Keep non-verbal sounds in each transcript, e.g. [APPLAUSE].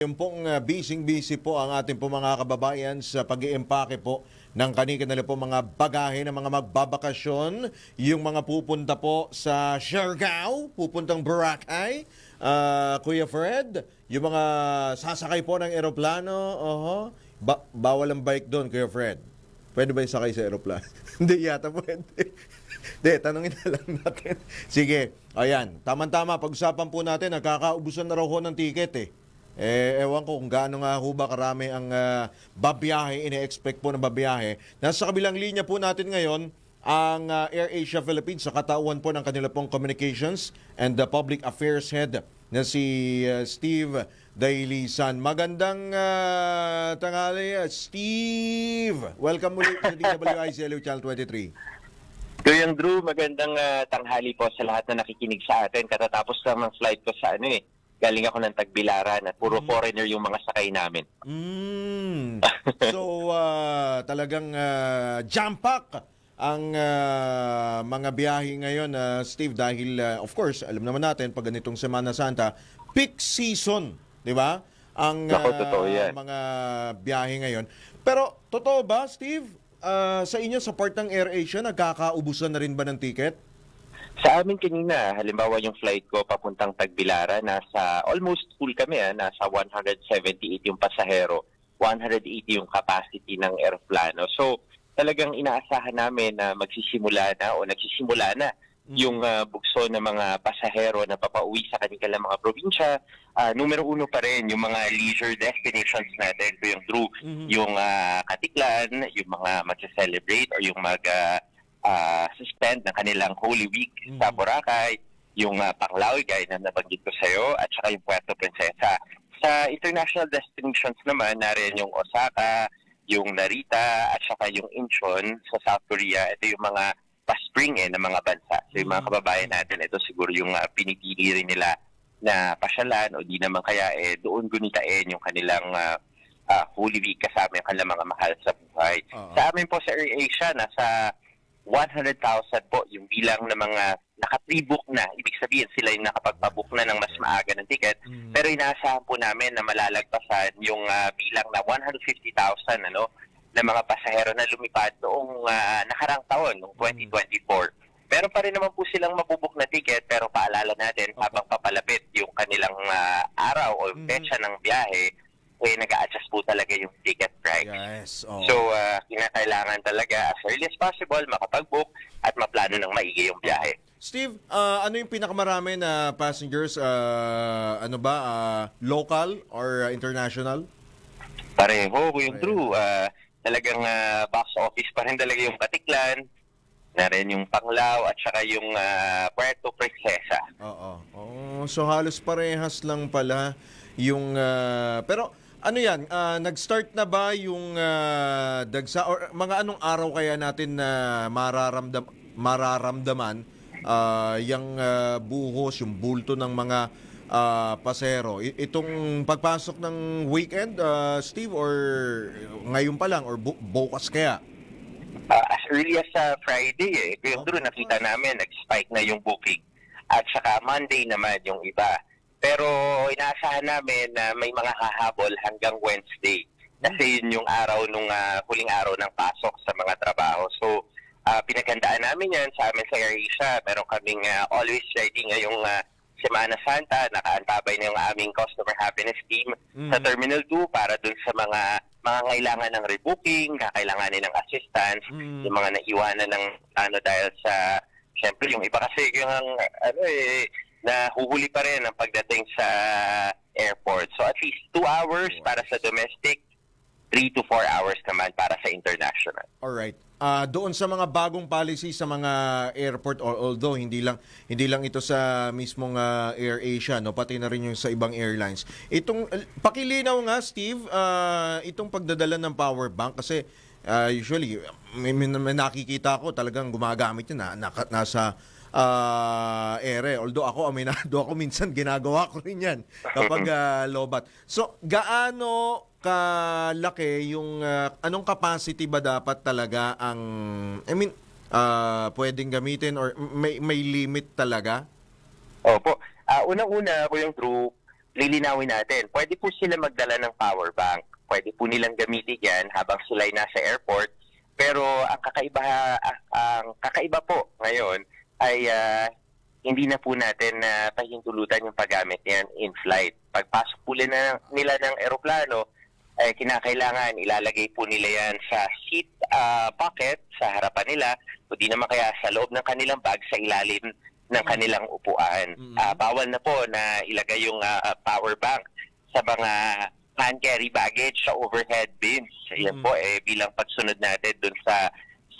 Yung pong uh, busy-busy po ang ating po mga kababayan sa pag iempake po ng kanikanila po mga bagahe ng mga magbabakasyon. Yung mga pupunta po sa Siargao, pupuntang Boracay. Ah, Kuya Fred, yung mga sasakay po ng eroplano, oho, ba- bawal ang bike doon, Kuya Fred. Pwede ba yung sakay sa eroplano? [LAUGHS] Hindi yata pwede. [LAUGHS] Hindi, tanongin na lang natin. Sige, ayan. Tama-tama, pag-usapan po natin, nakakaubusan na raw ho ng ticket eh. Eh, ewan ko kung gaano nga ho ba karami ang ah, babiyahe, ine-expect po na babiyahe. Nasa kabilang linya po natin ngayon, ang ah, AirAsia Philippines sa katauhan po ng kanila pong Communications and the Public Affairs Head na si ah, Steve Dailisan. Magandang ah, tanghali, ah, Steve! Welcome muli sa DWIC LU Channel 23. Kuyang Drew, magandang ah, tanghali po sa lahat na nakikinig sa atin. Katatapos lang ng flight ko sa ano eh. Galing ako ng Tagbilaran at puro foreigner yung mga sakay namin. Mm. [LAUGHS] So, ah, talagang uh, jam-pack ang ah, mga biyahe ngayon, ah, Steve, dahil, ah, of course, alam naman natin, pag ganitong Semana Santa, peak season, di ba? Ang Naku, ah, totoo yan. mga biyahe ngayon. Pero, totoo ba, Steve, ah, sa inyo, sa part ng AirAsia, nagkakaubusan na rin ba ng ticket? Sa amin kanina, halimbawa yung flight ko papuntang Tagbilaran, nasa almost full kami, ah, nasa 178 yung pasahero, 180 yung capacity ng aeroplano. So talagang inaasahan namin na magsisimula na o nagsisimula na yung ah, bugso ng mga pasahero na papauwi sa kanilang mga probinsya. Ah, numero uno pa rin yung mga leisure destinations natin. Yung Drew, Mhm. yung ah, Katiklan, yung mga mag-celebrate or yung mag ah, ah, suspend ng kanilang Holy Week sa Mhm. Boracay, yung uh, Panglao, gaya na nabanggit ko sa'yo, at saka yung Puerto Princesa. Sa international destinations naman, narin yung Osaka, yung Narita, at saka yung Incheon sa South Korea. Ito yung mga pa-spring eh, ng mga bansa. So yung mga Mhm. kababayan natin, ito siguro yung uh, pinipili rin nila na pasyalan o di naman kaya eh, doon gunitain yung kanilang ah, ah, Holy Week kasama yung kanilang mga mahal sa buhay. Oo. Sa amin po sa AirAsia, nasa 100,000 po yung bilang ng mga naka-pre-book na. Ibig sabihin sila yung nakapagpabook na ng mas maaga ng ticket. Mhm. Pero inaasahan po namin na malalagpasan yung ah, bilang na 150,000 ano, na mga pasahero na lumipad noong ah, nakarang taon, noong 2024. Meron pa rin naman po silang mabubuk na ticket pero paalala natin habang papalapit yung kanilang ah, araw o Mhm. petsa ng biyahe, eh, nag-a-adjust po talaga yung ticket. Yes. oo. So, uh, kinakailangan talaga as early as possible makapag-book at maplano ng maigi yung biyahe. Steve, ah, ano yung pinakamarami na passengers? ah, ano ba? ah, local or international? Pareho, yung Pareho. true. Uh, talagang uh, box office pa rin talaga yung Katiklan, na rin yung Panglao at saka yung uh, Puerto Princesa. Oo. Oh, so halos parehas lang pala yung ah, pero ano yan, ah, nag-start na ba yung ah, dagsa or mga anong araw kaya natin na mararamdam mararamdaman ah, yung ah, buhos, yung bulto ng mga ah, pasero. I- itong pagpasok ng weekend, ah, Steve, or ngayon pa lang, or bu- bukas kaya? Uh, as early as uh, Friday, eh, yung Oh. nakita namin, nag-spike na yung booking. At saka Monday naman yung iba. Pero inaasahan namin na may mga hahabol hanggang Wednesday. Kasi yun yung araw nung ah, huling araw ng pasok sa mga trabaho. So, ah, pinaghandaan namin yan sa amin sa AirAsia. Meron kaming ah, always ready ngayong ah, Semana Santa. Nakaantabay na yung aming customer happiness team sa Mhm. Terminal 2 para dun sa mga mga kailangan ng rebooking, kakailanganin ng assistance, Mm. yung mga naiwanan ng ano dahil sa syempre yung iba kasi yung ano eh nahuhuli pa rin ang pagdating sa airport. So at least two hours para sa domestic, three to four hours naman para sa international. Alright. Ah, doon sa mga bagong policy sa mga airport al- although hindi lang hindi lang ito sa mismong ah, Air Asia no pati na rin yung sa ibang airlines. Itong uh, pakilinaw nga Steve, ah, itong pagdadala ng power bank kasi ah, usually may, may, may nakikita ko talagang gumagamit yun na naka- nasa ah ere. Although ako aminado ako minsan ginagawa ko rin 'yan kapag [LAUGHS] ah, lobat. So gaano kalaki yung ah, anong capacity ba dapat talaga ang I mean ah, pwedeng gamitin or may may limit talaga? Opo. Ah unang-una ko yung true lilinawin natin, pwede po sila magdala ng power bank. Pwede po nilang gamitin yan habang sila ay nasa airport. Pero ang kakaiba, ang kakaiba po ngayon ay ah, hindi na po natin na pahintulutan yung paggamit niyan in flight. Pagpasok po nila, nila ng eroplano, eh, kinakailangan ilalagay po nila yan sa seat ah, pocket sa harapan nila o di naman kaya sa loob ng kanilang bag sa ilalim ng kanilang upuan. Mhm. Ah, bawal na po na ilagay yung ah, power bank sa mga hand carry baggage sa overhead bins. Yan Mhm. po eh bilang pagsunod natin dun sa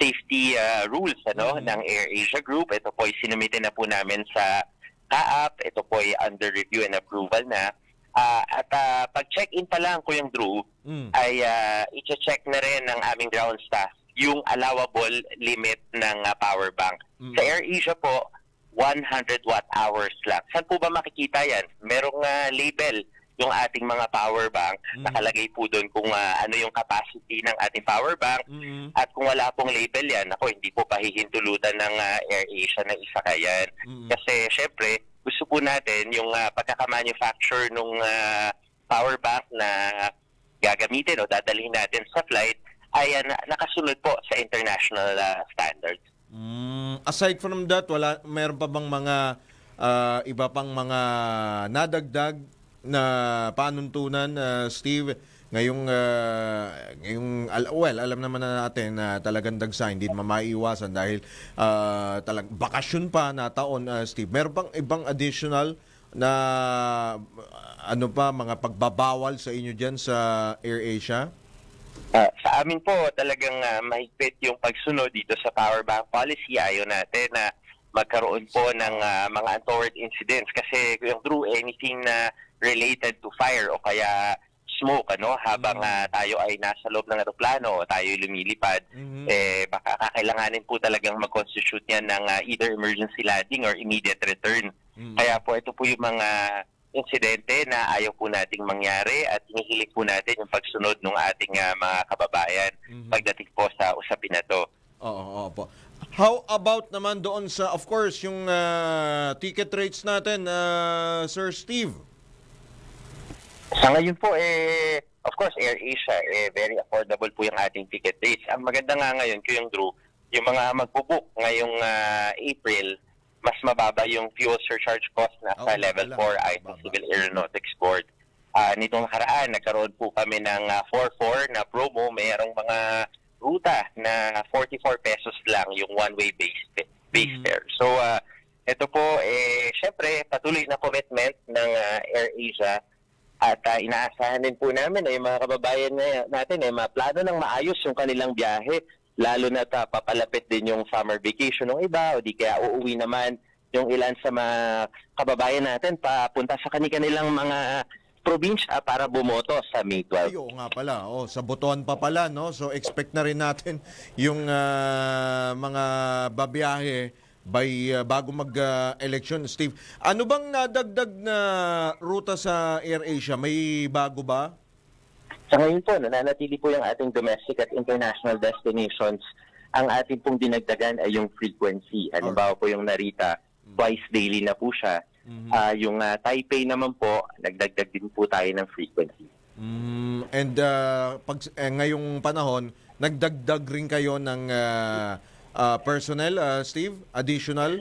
safety ah, rules ano Mhm. ng AirAsia Group. Ito po ay sinumitin na po namin sa CAAP. Ito po ay under review and approval na. Ah, at ah, pag check-in pa lang ko yung Drew, Mm. ay uh, i-check na rin ng aming ground staff yung allowable limit ng ah, power bank. Mm. Sa AirAsia po, 100 watt hours lang. Saan po ba makikita yan? Merong ah, label yung ating mga power bank. Mm. Nakalagay po doon kung ah, ano yung capacity ng ating power bank. Mm. At kung wala pong label yan, ako hindi po pahihintulutan ng ah, AirAsia na isa kayan. Mm. Kasi syempre, gusto po natin yung uh, pagkakamanufacture ng power bank na gagamitin o dadalhin natin sa flight ay uh, na- nakasunod po sa international ah, standards. Mm, aside from that, wala meron pa bang mga ah, iba pang mga nadagdag na panuntunan uh, Steve ngayong ah, ngayong al- well alam naman na natin na talagang dagsa hindi naman maiiwasan dahil ah, talag bakasyon pa na taon ah, Steve meron pang ibang additional na ah, ano pa mga pagbabawal sa inyo diyan sa AirAsia Ah, sa amin po talagang ah, mahigpit yung pagsunod dito sa power bank policy. Ayaw natin na magkaroon po ng ah, mga untoward incidents kasi yung through anything na related to fire o kaya smoke ano habang ah, tayo ay nasa loob ng eroplano o tayo lumilipad Mhm. eh baka kakailanganin po talagang mag-constitute yan ng ah, either emergency landing or immediate return. Mhm. Kaya po ito po yung mga insidente na ayaw po nating mangyari at hinihiling po natin yung pagsunod ng ating ah, mga kababayan Mhm. pagdating po sa usapin na to. Oo, oo po. How about naman doon sa, of course, yung ah, ticket rates natin, ah, Sir Steve? Sa ngayon po, eh, of course, AirAsia, eh, very affordable po yung ating ticket rates. Ang maganda nga ngayon, yung Drew, yung mga magbubook ngayong ah, April, mas mababa yung fuel surcharge cost na sa Oo, level wala. 4 ISO Baba. Civil Aeronautics Board. Ah, nitong nakaraan, nagkaroon po kami ng ah, 4-4 na promo. Mayroong mga ruta na 44 pesos lang yung one-way base, base Mm. fare. So, ah, ito po, eh, syempre, patuloy na commitment ng ah, AirAsia at ah, inaasahan din po namin na yung mga kababayan na, natin eh, maplano ng maayos yung kanilang biyahe. Lalo na ta, papalapit din yung summer vacation ng iba o di kaya uuwi naman yung ilan sa mga kababayan natin papunta sa kanilang mga probinsya para bumoto sa May 12. Ay, oo nga pala. Oh, sa botohan pa pala, no? So, expect na rin natin yung ah, mga babiyahe by ah, bago mag-election. Steve, ano bang nadagdag na ruta sa AirAsia? May bago ba? Sa ngayon po, nananatili po yung ating domestic at international destinations. Ang ating pong dinagdagan ay yung frequency. Halimbawa po yung Narita, twice daily na po siya. Mhm. Ah, yung ah, Taipei naman po, nagdagdag din po tayo ng frequency. Mm, and ah, pag, eh, ngayong panahon, nagdagdag rin kayo ng ah, ah, personnel, ah, Steve? Additional?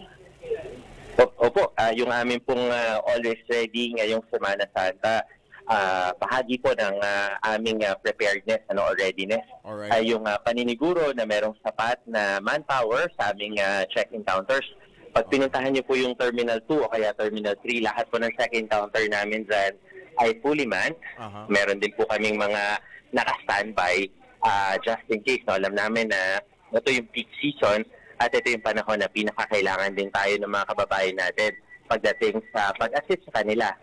Opo, ah, yung amin pong ah, always ready ngayong Semana Santa, ah, bahagi po ng ah, aming ah, preparedness ano, or readiness Alright. ay yung ah, paniniguro na merong sapat na manpower sa aming ah, check-in counters. Pag pinuntahan niyo po yung Terminal 2 o kaya Terminal 3, lahat po ng check-in counter namin dyan ay fully manned. Aha. Meron din po kaming mga naka-standby ah, just in case. No? Alam namin na ito yung peak season at ito yung panahon na pinakakailangan din tayo ng mga kababayan natin pagdating sa pag-assist sa kanila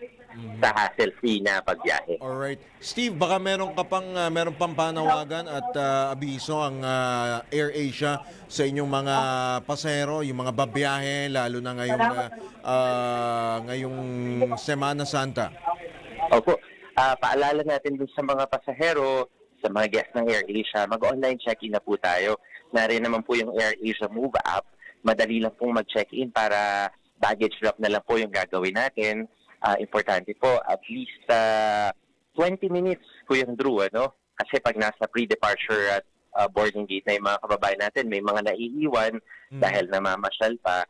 sa hassle-free na pagbiyahe. Alright. Steve, baka meron ka pang uh, meron pang panawagan at uh, abiso ang uh, AirAsia sa inyong mga pasahero, yung mga babiyahe lalo na ngayong uh, uh, ngayong Semana Santa. Opo. Ah, paalala natin dun sa mga pasahero, sa mga guests ng AirAsia, mag-online check-in na po tayo. Narin naman po yung AirAsia Move app. Madali lang pong mag-check-in para baggage drop na lang po yung gagawin natin. ah, importante po at least ah, 20 minutes, Kuya Drew, ano? Kasi pag nasa pre-departure at ah, boarding gate na yung mga kababayan natin, may mga naiiwan Mm. dahil namamasyal pa.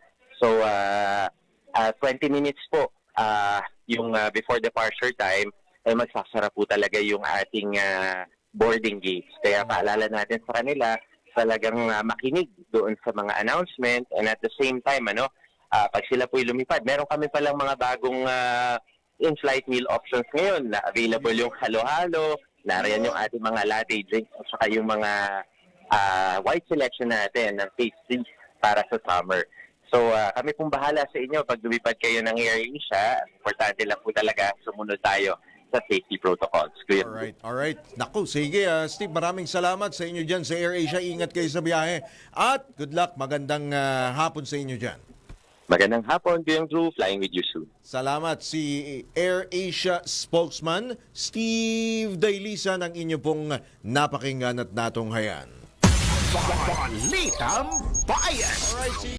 So, ah, ah, 20 minutes po ah, yung ah, before departure time ay magsasara po talaga yung ating ah, boarding gates. Kaya paalala natin sa kanila talagang ah, makinig doon sa mga announcement and at the same time ano ah, pag sila po'y lumipad meron kami palang mga bagong ah, in-flight meal options ngayon na available yung halo-halo nariyan yung ating mga latte drinks at saka yung mga ah, white selection natin ng pastries para sa summer. So ah, kami pong bahala sa inyo pag lumipad kayo ng Air Asia. Importante lang po talaga sumunod tayo sa safety protocols. Kuya. Alright, alright. Naku, sige ah, Steve, maraming salamat sa inyo dyan sa AirAsia. Ingat kayo sa biyahe. At good luck, magandang ah, hapon sa inyo dyan. Magandang hapon, Kuya Drew. Flying with you soon. Salamat si AirAsia spokesman Steve Dailisa ng inyo pong napakinggan at natunghayan. Balitang Bayan! Alright,